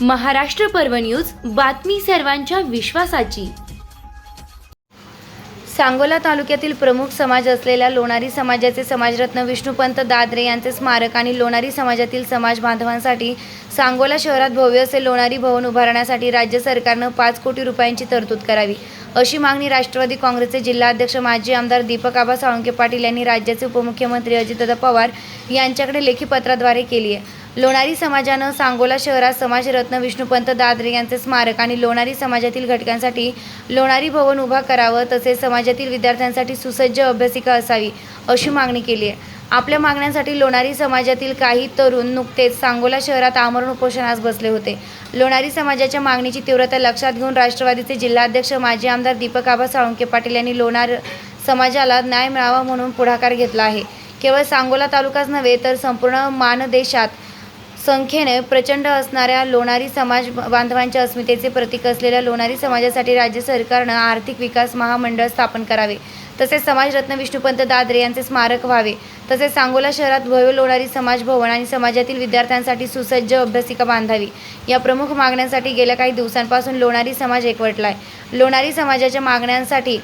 महाराष्ट्र पर्व न्यूज बातमी सर्वांच्या विश्वासाची. सांगोला तालुक्यातील प्रमुख समाज असलेल्या लोणारी समाजाचे समाजरत्न विष्णुपंत दादरे यांचे स्मारक आणि लोणारी समाजातील समाज बांधवांसाठी सांगोला शहरात भव्य असे लोणारी भवन उभारण्यासाठी राज्य सरकारनं पाच कोटी रुपयांची तरतूद करावी. अशी मागणी राष्ट्रवादी काँग्रेसचे जिल्हाध्यक्ष माजी आमदार दीपक आबा साळुंके पाटील यांनी राज्याचे उपमुख्यमंत्री अजितदादा पवार यांच्याकडे लेखी पत्राद्वारे केली आहे. लोणारी समाजानं सांगोला शहरात समाजरत्न विष्णुपंत दादरे यांचे स्मारक आणि लोणारी समाजातील घटकांसाठी लोणारी भवन उभा करावं तसेच समाजातील विद्यार्थ्यांसाठी सुसज्ज अभ्यासिका असावी अशी मागणी केली आहे. आपल्या मागण्यांसाठी लोणारी समाजातील काही तरुण नुकतेच सांगोला शहरात आमरण उपोषणास बसले होते. लोणारी समाजाच्या मागणीची तीव्रता लक्षात घेऊन राष्ट्रवादीचे जिल्हाध्यक्ष माजी आमदार दीपक आबा साळुंके पाटील यांनी लोणार समाजाला न्याय मिळावा म्हणून पुढाकार घेतला आहे. केवळ सांगोला तालुकाच नव्हे तर संपूर्ण मानदेशात संख्येने प्रचंड असणाऱ्या लोणारी समाज बांधवांच्या अस्मितेचे प्रतीक असलेल्या लोणारी समाजासाठी राज्य सरकारनं आर्थिक विकास महामंडळ स्थापन करावे. तसेच समाजरत्न विष्णुपंत दादरे यांचे स्मारक व्हावे. तसेच सांगोला शहरात भव्य लोणारी समाज भवन आणि समाजातील विद्यार्थ्यांसाठी सुसज्ज अभ्यासिका बांधावी. या प्रमुख मागण्यांसाठी गेल्या काही दिवसांपासून लोणारी समाज एकवटला आहे लोणारी समाजाच्या मागण्यांसाठी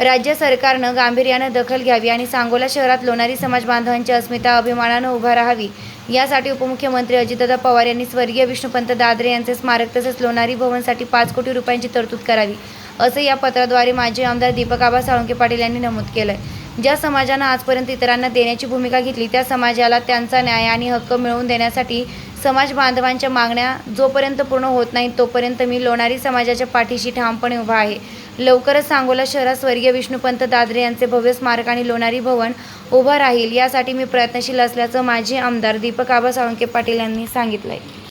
राज्य सरकारनं गांभीर्यानं दखल घ्यावी आणि सांगोला शहरात लोणारी समाज बांधवांची अस्मिता अभिमानानं उभा राहावी. यासाठी उपमुख्यमंत्री अजितदादा पवार यांनी स्वर्गीय विष्णुपंत दादरे यांचे स्मारक तसेच लोणारी भवनसाठी पाच कोटी रुपयांची तरतूद करावी असं या पत्राद्वारे माजी आमदार दीपक आबा साळुंके पाटील यांनी नमूद केलं आहे ज्या समाजानं आजपर्यंत इतरांना देण्याची भूमिका घेतली त्या समाजाला त्यांचा न्याय आणि हक्क मिळवून देण्यासाठी समाज बांधवांच्या मागण्या जोपर्यंत पूर्ण होत नाहीत तोपर्यंत मी लोणारी समाजाच्या पाठीशी ठामपणे उभा आहे. लवकरच सांगोला शहरात स्वर्गीय विष्णुपंत दादरे यांचे भव्य स्मारक आणि लोणारी भवन उभं राहील यासाठी मी प्रयत्नशील असल्याचं माजी आमदार दीपक आबा साळुंके पाटील यांनी सांगितलं आहे